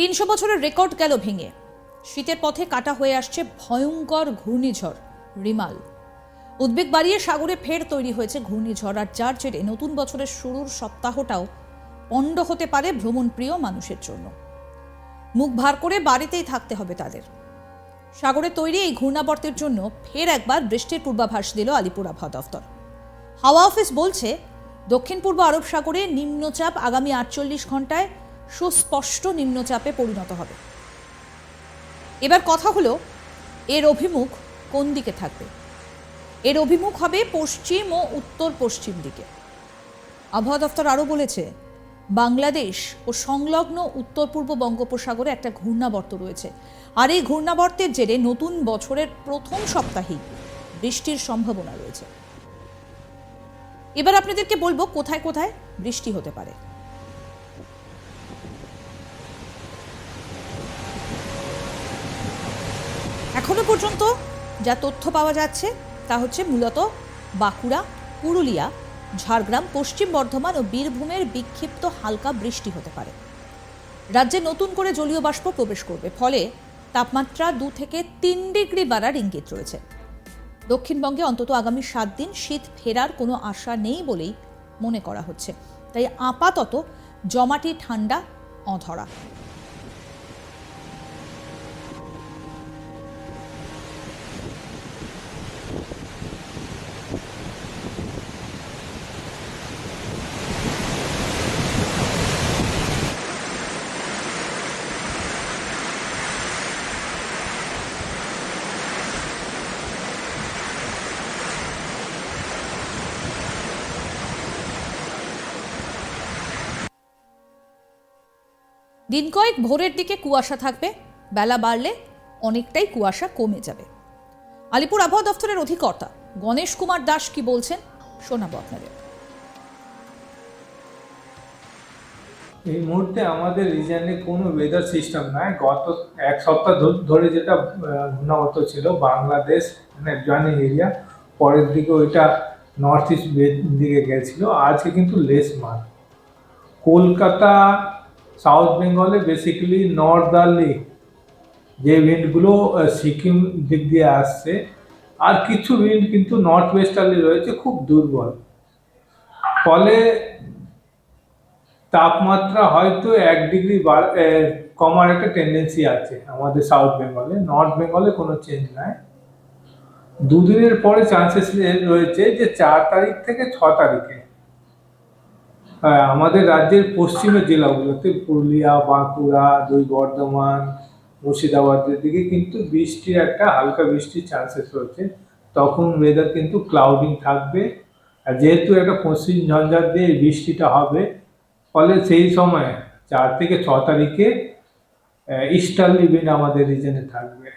তিনশো বছরের রেকর্ড গেল ভেঙে। শীতের পথে কাটা হয়ে আসছে ভয়ঙ্কর ঘূর্ণিঝড় রিমাল। উদ্বেগ বাড়িয়ে সাগরে ফের তৈরি হয়েছে ঘূর্ণিঝড়, আর যার জেরে নতুন বছরের শুরুর সপ্তাহটাও পণ্ড হতে পারে ভ্রমণপ্রিয় মানুষের জন্য। মুখ ভার করে বাড়িতেই থাকতে হবে তাদের। সাগরে তৈরি এই ঘূর্ণাবর্তের জন্য ফের একবার বৃষ্টির পূর্বাভাস দিল আলিপুর আবহাওয়া দফতর। হাওয়া অফিস বলছে, দক্ষিণ পূর্ব আরব সাগরে নিম্নচাপ আগামী আটচল্লিশ ঘন্টায় সুস্পষ্ট নিম্নচাপে পরিণত হবে। এবার কথা হলো, এর অভিমুখ কোন দিকে থাকবে? এর অভিমুখ হবে পশ্চিম ও উত্তর পশ্চিম দিকে। আবহাওয়া দফতর আরও বলেছে, বাংলাদেশ ও সংলগ্ন উত্তর পূর্ব বঙ্গোপসাগরে একটা ঘূর্ণাবর্ত রয়েছে। আর এই ঘূর্ণাবর্তের জেরে নতুন বছরের প্রথম সপ্তাহেই বৃষ্টির সম্ভাবনা রয়েছে। এবার আপনাদেরকে বলব কোথায় কোথায় বৃষ্টি হতে পারে। এখনও পর্যন্ত যা তথ্য পাওয়া যাচ্ছে তা হচ্ছে মূলত বাঁকুড়া, পুরুলিয়া, ঝাড়গ্রাম, পশ্চিম বর্ধমান ও বীরভূমের বিক্ষিপ্ত হালকা বৃষ্টি হতে পারে। রাজ্যে নতুন করে জলীয় বাষ্প প্রবেশ করবে, ফলে তাপমাত্রা দু থেকে তিন ডিগ্রি বাড়ার ইঙ্গিত রয়েছে। দক্ষিণবঙ্গে অন্তত আগামী সাত দিন শীত ফেরার কোনো আশা নেই বলেই মনে করা হচ্ছে। তাই আপাতত জমাটি ঠান্ডা, অধরা। দিন কয়েক ভোরের দিকে কুয়াশা থাকবে, বেলা বাড়লে অনেকটাই কুয়াশা কমে যাবে। আলিপুর আবহাওয়া দফতরের অধিকর্তা গণেশ কুমার দাস কি বলছেন শোনাবো আপনাদের। এই মুহূর্তে আমাদের রিজনে কোনো ওয়েদার সিস্টেম নাই। গত এক সপ্তাহ ধরে যেটা ঘূর্ণাবর্ত ছিল, বাংলাদেশ মানে জয়নিং এরিয়া পরের দিকে ওইটা নর্থ ইস্ট দিকে গেছিল। আজকে কিন্তু লেস মার। কলকাতা সাউথ বেঙ্গলে বেসিক্যালি নর্দার্লি যে উইন্ডগুলো সিকিম দিক দিয়ে আসছে, আর কিছু উইন্ড কিন্তু নর্থ ওয়েস্টার্লি রয়েছে, খুব দুর্বল। ফলে তাপমাত্রা হয়তো এক ডিগ্রি কমার একটা টেন্ডেন্সি আছে আমাদের সাউথ বেঙ্গলে নর্থ বেঙ্গলে কোনো চেঞ্জ নাই। দুদিনের পরে চান্সেস রয়েছে যে চার তারিখ থেকে ছ তারিখে আমাদের রাজ্যের পশ্চিমের জেলাগুলোতে পুরুলিয়া, বাঁকুড়া, দুই বর্ধমান, মুর্শিদাবাদের দিকে কিন্তু বৃষ্টির একটা হালকা বৃষ্টির চান্সেস রয়েছে। তখন ওয়েদার কিন্তু ক্লাউডিং থাকবে। আর যেহেতু একটা পশ্চিম ঝঞ্ঝার দিয়ে বৃষ্টিটা হবে, ফলে সেই সময় চার থেকে ছ তারিখে ইস্টার্লি উইন্ড আমাদের রিজনে থাকবে।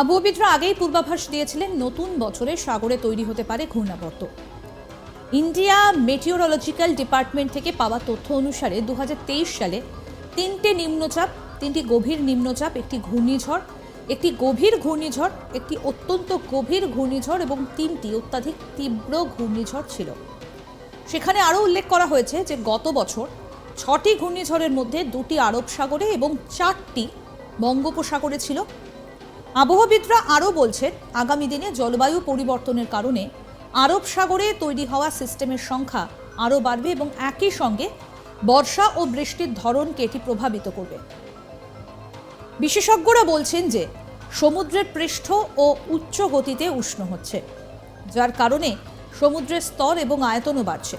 আবহাওয়াবিদরা আগেই পূর্বাভাস দিয়েছিলেন, নতুন বছরে সাগরে তৈরি হতে পারে ঘূর্ণাবর্ত। ইন্ডিয়া মেটিওরোলজিক্যাল ডিপার্টমেন্ট থেকে পাওয়া তথ্য অনুসারে দু হাজার তেইশ সালে তিনটে নিম্নচাপ, তিনটি গভীর নিম্নচাপ, একটি ঘূর্ণিঝড়, একটি গভীর ঘূর্ণিঝড়, একটি অত্যন্ত গভীর ঘূর্ণিঝড় এবং তিনটি অত্যাধিক তীব্র ঘূর্ণিঝড় ছিল। সেখানে আরও উল্লেখ করা হয়েছে যে গত বছর ছটি ঘূর্ণিঝড়ের মধ্যে দুটি আরব সাগরে এবং চারটি বঙ্গোপসাগরে ছিল। আবহাওয়াবিদরা আরও বলছেন, আগামী দিনে জলবায়ু পরিবর্তনের কারণে আরব সাগরে তৈরি হওয়া সিস্টেমের সংখ্যা আরও বাড়বে এবং একই সঙ্গে বর্ষা ও বৃষ্টির ধরনকে এটি প্রভাবিত করবে। বিশেষজ্ঞরা বলছেন যে সমুদ্রের পৃষ্ঠ ও উচ্চ গতিতে উষ্ণ হচ্ছে, যার কারণে সমুদ্রের স্তর এবং আয়তনও বাড়ছে।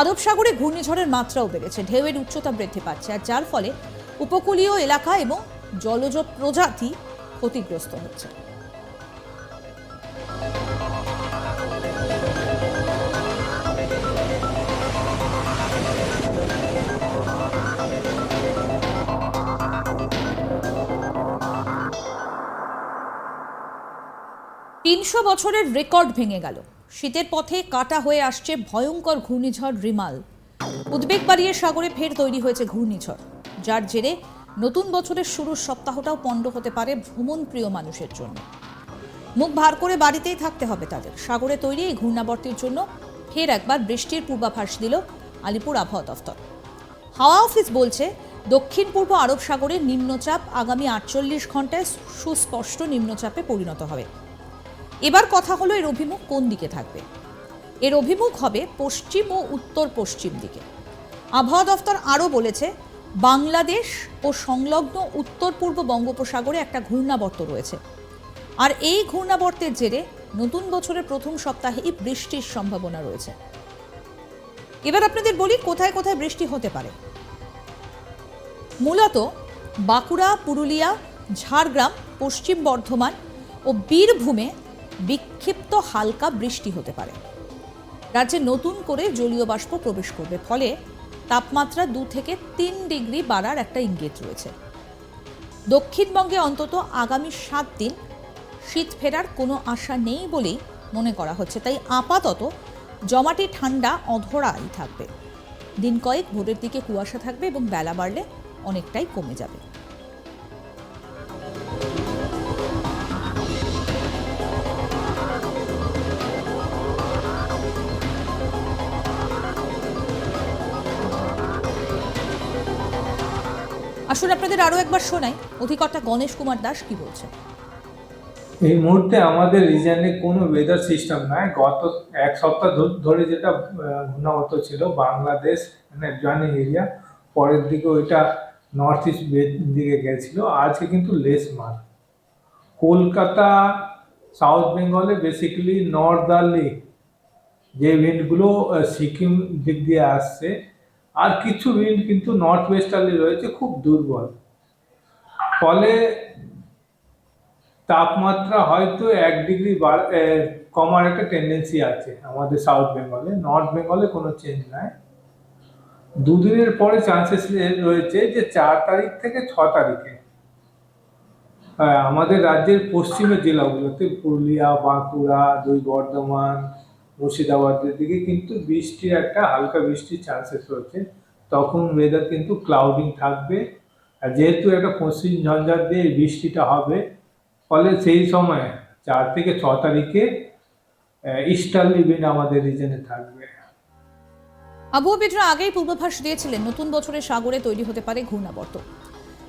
আরব সাগরে ঘূর্ণিঝড়ের মাত্রাও বেড়েছে, ঢেউয়ের উচ্চতা বৃদ্ধি পাচ্ছে, আর যার ফলে উপকূলীয় এলাকা এবং জলজ প্রজাতি ক্ষতিগ্রস্ত হচ্ছে। তিনশো বছরের রেকর্ড ভেঙে গেল। শীতের পথে কাটা হয়ে আসছে ভয়ঙ্কর ঘূর্ণিঝড় রিমাল। উদ্বেগ বাড়িয়ে সাগরে ফের তৈরি হয়েছে ঘূর্ণিঝড়, যার জেরে নতুন বছরের শুরুর সপ্তাহটাও পণ্ড হতে পারে ভ্রমণ প্রিয় মানুষের জন্য। মুখ ভার করে বাড়িতেই থাকতে হবে তাদের। সাগরে তৈরি এই ঘূর্ণাবর্তির জন্য ফের একবার বৃষ্টির পূর্বাভাস দিল আলিপুর আবহাওয়া দফতর। হাওয়া অফিস বলছে দক্ষিণ পূর্ব আরব সাগরে নিম্নচাপ আগামী আটচল্লিশ ঘন্টায় সুস্পষ্ট নিম্নচাপে পরিণত হবে। এবার কথা হলো এর অভিমুখ কোন দিকে থাকবে? এর অভিমুখ হবে পশ্চিম ও উত্তর পশ্চিম দিকে। আবহাওয়া দফতর আরও বলেছে, বাংলাদেশ ও সংলগ্ন উত্তর পূর্ব বঙ্গোপসাগরে একটা ঘূর্ণাবর্ত রয়েছে। আর এই ঘূর্ণাবর্তের জেরে নতুন বছরের প্রথম সপ্তাহেই বৃষ্টির সম্ভাবনা রয়েছে। এবার আপনাদের বলি, কোথায় কোথায় বৃষ্টি হতে পারে? মূলত বাঁকুড়া, পুরুলিয়া, ঝাড়গ্রাম, পশ্চিম বর্ধমান ও বীরভূমে বিক্ষিপ্ত হালকা বৃষ্টি হতে পারে। রাজ্যে নতুন করে জলীয় বাষ্প প্রবেশ করবে, ফলে তাপমাত্রা দু থেকে তিন ডিগ্রি বাড়ার একটা ইঙ্গিত রয়েছে। দক্ষিণবঙ্গে অন্তত আগামী সাত দিন শীত ফেরার কোনো আশা নেই বলেই মনে করা হচ্ছে, তাই আপাতত জমাটি ঠান্ডা অধরাই থাকবে। দিন কয়েক ভোরের দিকে কুয়াশা থাকবে এবং বেলা বাড়লে অনেকটাই কমে যাবে। আসুন আপনাদের আরও একবার শোনাই, অধিকর্তা গণেশ কুমার দাস কি বলছে এই মুহূর্তে আমাদের রিজনে কোনো ওয়েদার সিস্টেম নাই। গত এক সপ্তাহ ধরে যেটা ঘূর্ণাবর্ত ছিল, বাংলাদেশ মানে জয়নিং এরিয়া পরের দিকে ওইটা নর্থ ইস্ট দিকে গেছিল। আজকে কিন্তু লেস মার কলকাতা সাউথ বেঙ্গলে বেসিক্যালি নর্দার্লি যে উইন্ডগুলো সিকিম দিক দিয়ে আসছে আর কিছু উইন্ড কিন্তু নর্থ ওয়েস্টার্লি রয়েছে, খুব দুর্বল। ফলে তাপমাত্রা হয়তো এক ডিগ্রি কমার একটা টেন্ডেন্সি আছে আমাদের সাউথ বেঙ্গলে নর্থ বেঙ্গলে কোনো চেঞ্জ নাই। দুদিনের পরে চান্সেস রয়েছে যে চার তারিখ থেকে ছ তারিখে আমাদের রাজ্যের পশ্চিমের জেলাগুলোতে পুরুলিয়া, বাঁকুড়া, দুই বর্ধমান মুর্শিদাবাদের দিকে কিন্তু বৃষ্টির একটা হালকা বৃষ্টির চান্সেস রয়েছে। তখন ওয়েদার কিন্তু ক্লাউডিং থাকবে। আর যেহেতু একটা পশ্চিম ঝঞ্ঝার দিয়ে বৃষ্টিটা হবে, ফলে সেই সময় চার থেকে ছ তারিখে ইস্টার্লি উইন্ড আমাদের রিজনে থাকবে। আবহাওয়াবিদরা আগেই পূর্বাভাস দিয়েছিলেন, নতুন বছরে সাগরে তৈরি হতে পারে ঘূর্ণাবর্ত।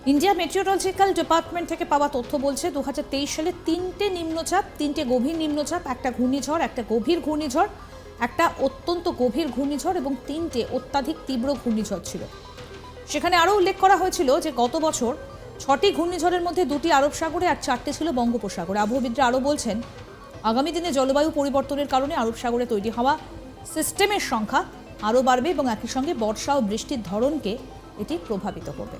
ইন্ডিয়া মেট্রোলজিক্যাল ডিপার্টমেন্ট থেকে পাওয়া তথ্য বলছে দু হাজার তেইশ সালে তিনটে নিম্নচাপ, তিনটে গভীর নিম্নচাপ, একটা ঘূর্ণিঝড়, একটা গভীর ঘূর্ণিঝড়, একটা অত্যন্ত গভীর ঘূর্ণিঝড় এবং তিনটে অত্যাধিক তীব্র ঘূর্ণিঝড় ছিল। সেখানে আরও উল্লেখ করা হয়েছিল যে গত বছর ছটি ঘূর্ণিঝড়ের মধ্যে দুটি আরব সাগরে আর চারটে ছিল বঙ্গোপসাগরে। আবহাওয়াবিদরা আরও বলছেন, আগামী দিনে জলবায়ু পরিবর্তনের কারণে আরব সাগরে তৈরি হওয়া সিস্টেমের সংখ্যা আরও বাড়বে এবং একই সঙ্গে বর্ষা ও বৃষ্টির ধরনকে এটি প্রভাবিত করবে।